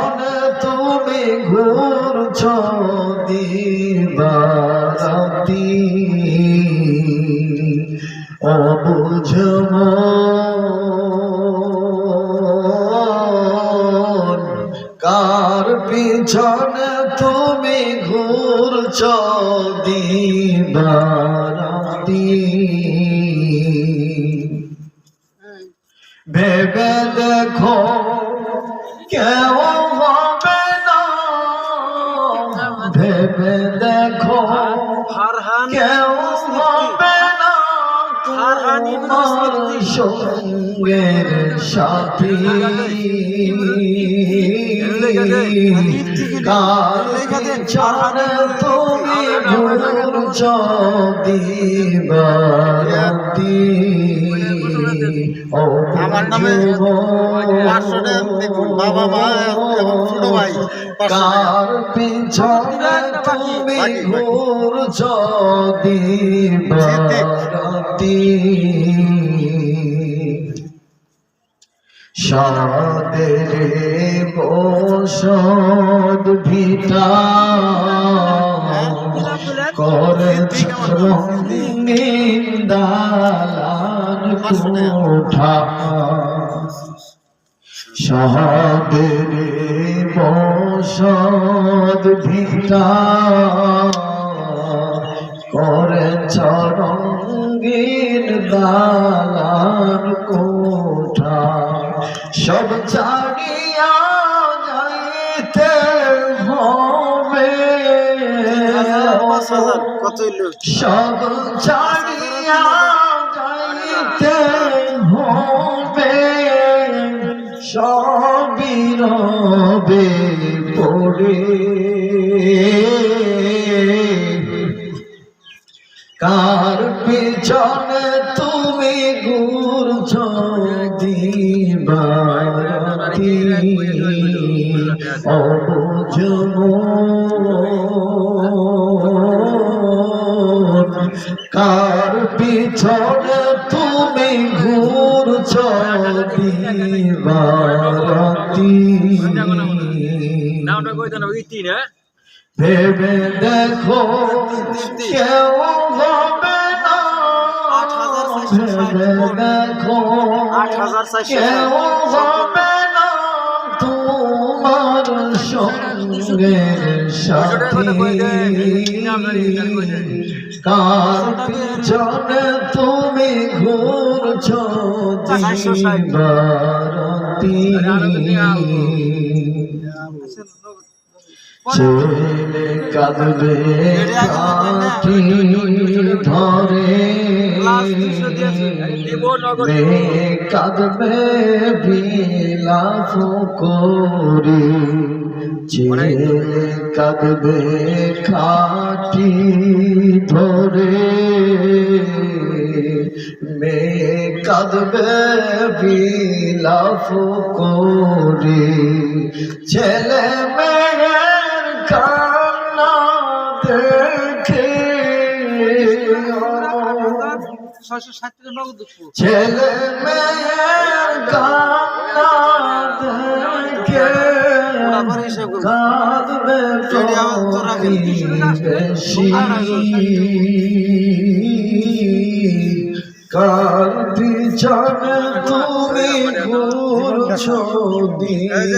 পিছনে তুমি ঘুরছ দিবারাতি অবুঝ কার পিছনে তুমি ঘুরছ দিবারাতি ভেবে দেখো কেমন দেখো কেউ হবে না তোমার সঙ্গের সাথী। কার পিছনে তুমি ঘুরছ দিবারাতি আমার নামে বাবা মা এবং ছোট ভাই কার পিছনে ঘুরছ দিবারাতি সাদের বসদ ভিটা রঙিন দালান কোঠা সহাদের বসদ ভিটা করেছ রঙিন দালান কোঠা। সব ছাড়িয়া যাইতে হবে। সব ছাড়িয়া যাইতে হবে। সবই পড়ে। কার পিছনে তুমি ঘুরছ কার পিছনে তুমি ঘুরছ ভেবে দেখো কেউ হবে না ভেবে দেখো কেউ হবে সঙ্গের সাথী কার পিছনে তুমি ঘুরছ ছেলে কাঁদবে ধরে মেয়ে কাঁদবে করি ছেলে কাঁদবে খাটি ধরে মেয়ে কাঁদবে বিলাপ করি ছেলে মেয়ের কান্না ছয়শো ষাট টাকা নগদ ছেলে মেয়ের কার পিছনে তুমি ঘুরছো এই